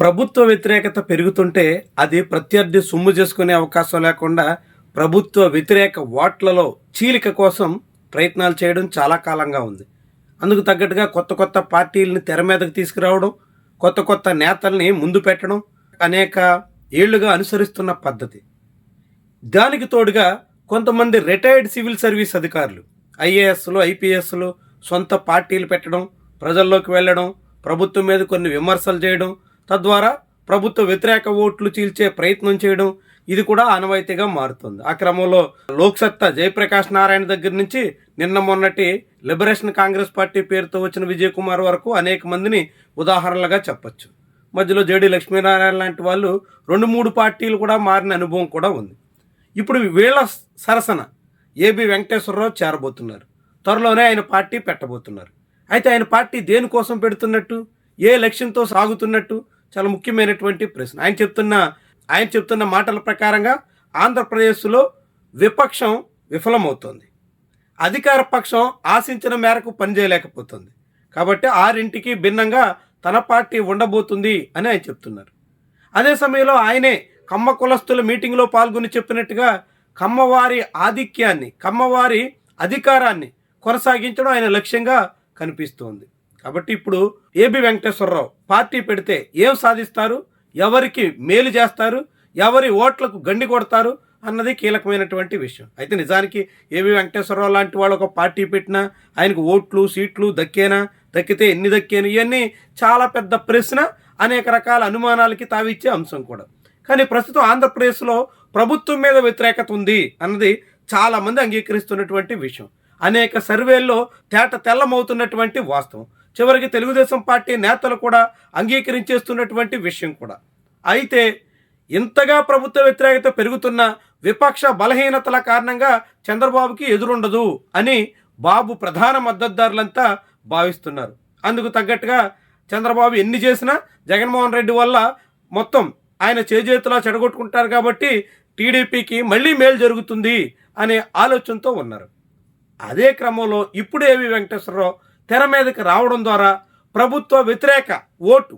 ప్రభుత్వ వ్యతిరేకత పెరుగుతుంటే అది ప్రత్యర్థి సొమ్ము చేసుకునే అవకాశం లేకుండా ప్రభుత్వ వ్యతిరేక ఓట్లలో చీలిక కోసం ప్రయత్నాలు చేయడం చాలా కాలంగా ఉంది. అందుకు తగ్గట్టుగా కొత్త కొత్త పార్టీలని తెర మీదకు తీసుకురావడం కొత్త కొత్త నేతల్ని ముందు పెట్టడం అనేక ఏళ్ళుగా అనుసరిస్తున్న పద్ధతి. దానికి తోడుగా కొంతమంది రిటైర్డ్ సివిల్ సర్వీస్ అధికారులు ఐఏఎస్లు ఐపీఎస్లు సొంత పార్టీలు పెట్టడం ప్రజల్లోకి వెళ్ళడం ప్రభుత్వం మీద కొన్ని విమర్శలు చేయడం తద్వారా ప్రభుత్వ వ్యతిరేక ఓట్లు చీల్చే ప్రయత్నం చేయడం ఇది కూడా ఆనవాయితీగా మారుతుంది. ఆ క్రమంలో లోక్సత్తా జయప్రకాష్ నారాయణ దగ్గర నుంచి నిన్న మొన్నటి లిబరేషన్ కాంగ్రెస్ పార్టీ పేరుతో వచ్చిన విజయ్ కుమార్ వరకు అనేక మందిని ఉదాహరణలుగా చెప్పచ్చు. మధ్యలో జేడి లక్ష్మీనారాయణ లాంటి వాళ్ళు రెండు మూడు పార్టీలు కూడా మారిన అనుభవం కూడా ఉంది. ఇప్పుడు వీళ్ళ సరసన ఏబి వెంకటేశ్వరరావు చేరబోతున్నారు. త్వరలోనే ఆయన పార్టీ పెట్టబోతున్నారు. అయితే ఆయన పార్టీ దేనికోసం పెడుతున్నట్టు? ఏ లక్ష్యంతో సాగుతున్నట్టు? చాలా ముఖ్యమైనటువంటి ప్రశ్న. ఆయన చెప్తున్న ఆయన చెప్తున్న మాటల ప్రకారంగా ఆంధ్రప్రదేశ్లో విపక్షం విఫలమవుతోంది. అధికార పక్షం ఆశించిన మేరకు పనిచేయలేకపోతుంది. కాబట్టి ఆరింటికి భిన్నంగా తన పార్టీ ఉండబోతుంది అని ఆయన చెప్తున్నారు. అదే సమయంలో ఆయనే కమ్మ కులస్తుల మీటింగ్లో పాల్గొని చెప్పినట్టుగా కమ్మవారి ఆధిక్యాన్ని కమ్మవారి అధికారాన్ని కొనసాగించడం ఆయన లక్ష్యంగా కనిపిస్తోంది. కాబట్టి ఇప్పుడు ఏబి వెంకటేశ్వరరావు పార్టీ పెడితే ఏం సాధిస్తారు? ఎవరికి మేలు చేస్తారు? ఎవరి ఓట్లకు గండి కొడతారు? అన్నది కీలకమైనటువంటి విషయం. అయితే నిజానికి ఏబి వెంకటేశ్వరరావు లాంటి వాళ్ళు ఒక పార్టీ పెట్టినా ఆయనకు ఓట్లు సీట్లు దక్కేనా? దక్కితే ఎన్ని దక్కేను? ఇవన్నీ చాలా పెద్ద ప్రశ్న అనేక రకాల అనుమానాలకి తావిచ్చే అంశం కూడా. కానీ ప్రస్తుతం ఆంధ్రప్రదేశ్లో ప్రభుత్వం మీద వ్యతిరేకత ఉంది అన్నది చాలామంది అంగీకరిస్తున్నటువంటి విషయం. అనేక సర్వేల్లో తేట తెల్లమవుతున్నటువంటి వాస్తవం. చివరికి తెలుగుదేశం పార్టీ నేతలు కూడా అంగీకరించేస్తున్నటువంటి విషయం కూడా. అయితే ఇంతగా ప్రభుత్వ వ్యతిరేకత పెరుగుతున్న విపక్ష బలహీనతల కారణంగా చంద్రబాబుకి ఎదురుండదు అని బాబు ప్రధాన మద్దతుదారులంతా భావిస్తున్నారు. అందుకు తగ్గట్టుగా చంద్రబాబు ఎన్ని చేసినా జగన్మోహన్ రెడ్డి వల్ల మొత్తం ఆయన చేజేతులా చెడగొట్టుకుంటారు కాబట్టి టీడీపీకి మళ్ళీ మేలు జరుగుతుంది అనే ఆలోచనతో ఉన్నారు. అదే క్రమంలో ఇప్పుడు ఏవి వెంకటేశ్వరరావు తెర మీదకి రావడం ద్వారా ప్రభుత్వ వ్యతిరేక ఓటు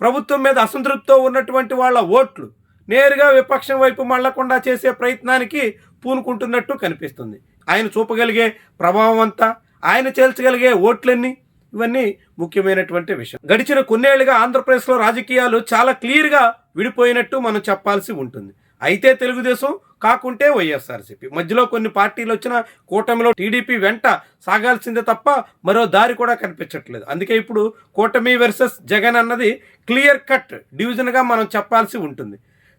ప్రభుత్వం మీద అసంతృప్తితో ఉన్నటువంటి వాళ్ళ ఓట్లు నేరుగా విపక్షం వైపు మళ్ళకుండా చేసే ప్రయత్నానికి పూనుకుంటున్నట్టు కనిపిస్తుంది. ఆయన చూపగలిగే ప్రభావం అంతా ఆయన చేల్చగలిగే ఓట్లన్నీ ఇవన్నీ ముఖ్యమైనటువంటి విషయం. గడిచిన కొన్నేళ్ళుగా ఆంధ్రప్రదేశ్లో రాజకీయాలు చాలా క్లియర్గా విడిపోయినట్టు మనం చెప్పాల్సి ఉంటుంది. అయితే తెలుగుదేశం కాకుంటే వైఎస్ఆర్సీపీ. మధ్యలో కొన్ని పార్టీలు వచ్చిన కూటమిలో టీడీపీ వెంట సాగాల్సిందే తప్ప మరో దారి కూడా కనిపించట్లేదు. అందుకే ఇప్పుడు కూటమి వర్సెస్ జగన్ అన్నది క్లియర్ కట్ డివిజన్గా మనం చెప్పాల్సి ఉంటుంది.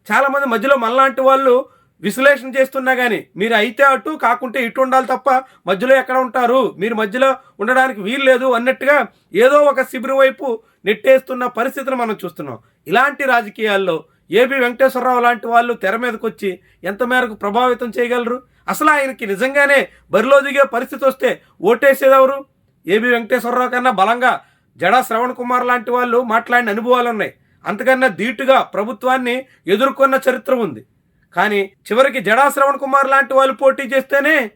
చాలామంది మధ్యలో మనలాంటి వాళ్ళు విశ్లేషణ చేస్తున్నా కానీ మీరు అయితే అటు కాకుంటే ఇటు ఉండాలి తప్ప మధ్యలో ఎక్కడ ఉంటారు? మీరు మధ్యలో ఉండడానికి వీలు లేదు అన్నట్టుగా ఏదో ఒక శిబిరం వైపు నెట్టేస్తున్న పరిస్థితిని మనం చూస్తున్నాం. ఇలాంటి రాజకీయాల్లో ఏబి వెంకటేశ్వరరావు లాంటి వాళ్ళు తెర మీదకి వచ్చి ఎంత మేరకు ప్రభావితం చేయగలరు? అసలు ఆయనకి నిజంగానే బరిలో దిగే పరిస్థితి వస్తే ఓటేసేదెవరు ఏబి వెంకటేశ్వరరావు కన్నా బలంగా జడా శ్రవణ్ కుమార్ లాంటి వాళ్ళు మాట్లాడిన అనుభవాలు ఉన్నాయి. అంతకన్నా ధీటుగా ప్రభుత్వాన్ని ఎదుర్కొన్న చరిత్ర ఉంది. కానీ చివరికి జడా శ్రవణ్ కుమార్ లాంటి వాళ్ళు పోటీ చేస్తేనే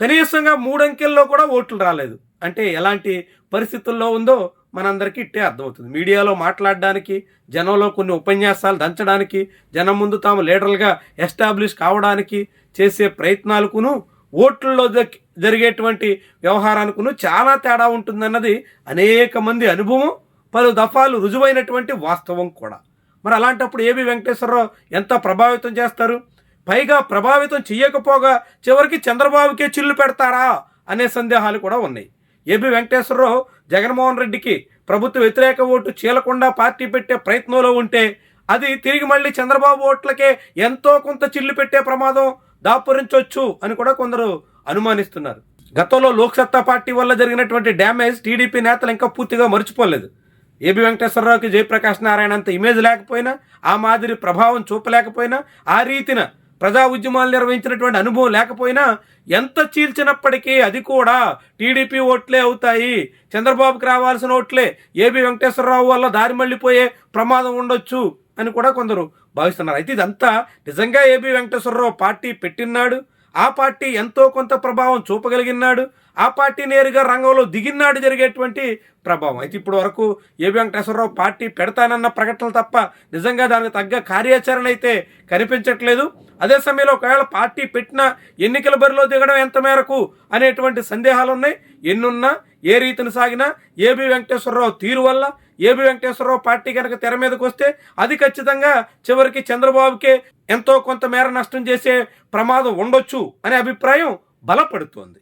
కనీసంగా మూడంకెల్లో కూడా ఓట్లు రాలేదు. అంటే ఎలాంటి పరిస్థితుల్లో ఉందో మనందరికీ ఇట్టే అర్థమవుతుంది. మీడియాలో మాట్లాడడానికి జనంలో కొన్ని ఉపన్యాసాలు దంచడానికి జనం ముందు తాము లీడర్లుగా ఎస్టాబ్లిష్ కావడానికి చేసే ప్రయత్నాలకును ఓట్లలో జ- జరిగేటువంటి వ్యవహారానికును చాలా తేడా ఉంటుందన్నది అనేక మంది అనుభవం పలు దఫాలు రుజువైనటువంటి వాస్తవం కూడా. మరి అలాంటప్పుడు ఏబి వెంకటేశ్వరరావు ఎంత ప్రభావితం చేస్తారు? పైగా ప్రభావితం చేయకపోగా చివరికి చంద్రబాబుకే చిల్లు పెడతారా? అనే సందేహాలు కూడా ఉన్నాయి. ఏబి వెంకటేశ్వరరావు జగన్మోహన్ రెడ్డికి ప్రభుత్వ వ్యతిరేక ఓటు చీలకుండా పార్టీ పెట్టే ప్రయత్నంలో ఉంటే అది తిరిగి మళ్ళీ చంద్రబాబు ఓట్లకే ఎంతో కొంత చిల్లు పెట్టే ప్రమాదం దాపురించవచ్చు అని కూడా కొందరు అనుమానిస్తున్నారు. గతంలో లోక్సత్తా పార్టీ వల్ల జరిగినటువంటి డ్యామేజ్ టీడీపీ నేతలు ఇంకా పూర్తిగా మర్చిపోలేదు ఏబి వెంకటేశ్వరరావుకి జయప్రకాష్ నారాయణ అంత ఇమేజ్ లేకపోయినా ఆ మాదిరి ప్రభావం చూపలేకపోయినా ఆ రీతిన ప్రజా ఉద్యమాలు నిర్వహించినటువంటి అనుభవం లేకపోయినా ఎంత చీల్చినప్పటికీ అది కూడా టీడీపీ ఓట్లే అవుతాయి. చంద్రబాబుకి రావాల్సిన ఓట్లే. ఏబి వెంకటేశ్వరరావు వల్ల దారి మళ్ళీపోయే ప్రమాదం ఉండొచ్చు అని కూడా కొందరు భావిస్తున్నారు. అయితే ఇదంతా నిజంగా ఏబి వెంకటేశ్వరరావు పార్టీ పెట్టినాడు ఆ పార్టీ ఎంతో కొంత ప్రభావం చూపగలిగినాడు. ఆ పార్టీ నేరుగా రంగంలో దిగినాడు జరిగేటువంటి ప్రభావం. అయితే ఇప్పటి వరకు ఏ వెంకటేశ్వరరావు పార్టీ పెడతానన్న ప్రకటనలు తప్ప నిజంగా దానికి తగ్గ కార్యాచరణ అయితే కనిపించట్లేదు. అదే సమయంలో ఒకవేళ పార్టీ పెట్టిన ఎన్నికల బరిలో దిగడం ఎంత మేరకు అనేటువంటి సందేహాలు ఉన్నాయి ఎన్నున్నా ఏ రీతిని సాగినా ఏబి వెంకటేశ్వరరావు తీరు వల్ల ఏబి వెంకటేశ్వరరావు పార్టీ కనుక తెర మీదకి వస్తే అది ఖచ్చితంగా చివరికి చంద్రబాబుకే ఎంతో కొంత మేర నష్టం చేసే ప్రమాదం ఉండొచ్చు అనే అభిప్రాయం బలపడుతోంది.